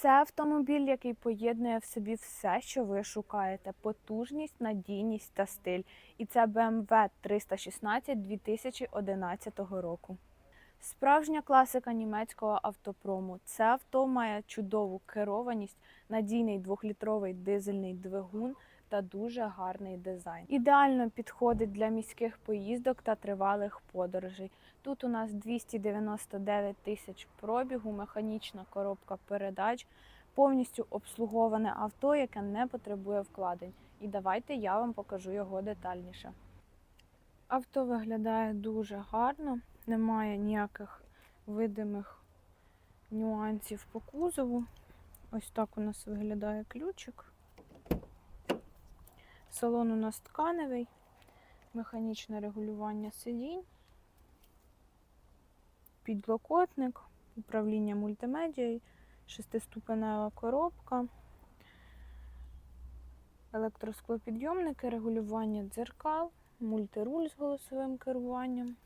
Це автомобіль, який поєднує в собі все, що ви шукаєте: потужність, надійність та стиль. І це BMW 316 2011 року. Справжня класика німецького автопрому. Це авто має чудову керованість, надійний двохлітровий дизельний двигун та дуже гарний дизайн. Ідеально підходить для міських поїздок та тривалих подорожей. Тут у нас 299 тисяч пробігу, механічна коробка передач, повністю обслуговане авто, яке не потребує вкладень. І давайте я вам покажу його детальніше. Авто виглядає дуже гарно, немає ніяких видимих нюансів по кузову. Ось так у нас виглядає ключик. Салон у нас тканевий, механічне регулювання сидінь, підлокотник, управління мультимедією, шестиступенева коробка, електросклопідйомники, регулювання дзеркал, мультируль з голосовим керуванням.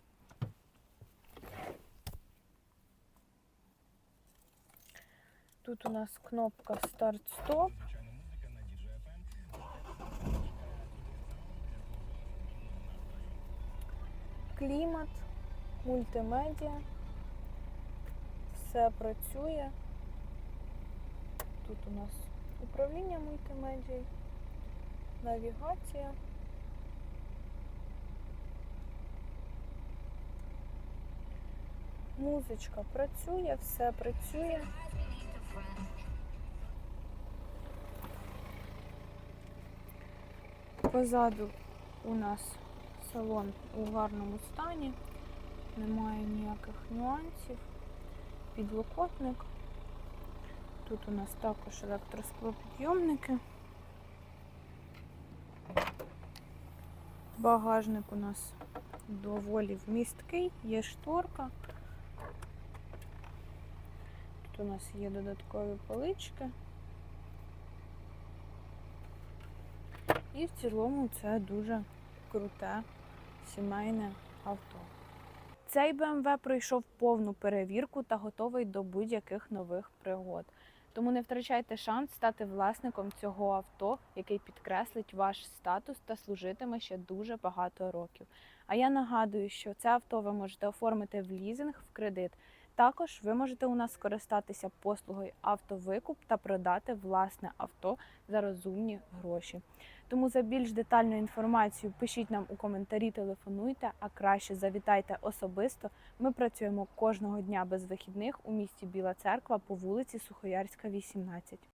Тут у нас кнопка старт-стоп. Клімат, мультимедіа. Все працює. Тут у нас управління мультимедією, навігація. Музичка працює, все працює. Позаду у нас салон у гарному стані, немає ніяких нюансів. Підлокотник. Тут у нас також електросклопідйомники. Багажник у нас доволі вмісткий, є шторка. Тут у нас є додаткові полички. І в цілому це дуже круте сімейне авто. Цей BMW пройшов повну перевірку та готовий до будь-яких нових пригод. Тому не втрачайте шанс стати власником цього авто, який підкреслить ваш статус та служитиме ще дуже багато років. А я нагадую, що це авто ви можете оформити в лізинг в кредит. Також ви можете у нас скористатися послугою автовикуп та продати власне авто за розумні гроші. Тому за більш детальну інформацію пишіть нам у коментарі, телефонуйте, а краще завітайте особисто. Ми працюємо кожного дня без вихідних у місті Біла Церква по вулиці Сухоярська, 18.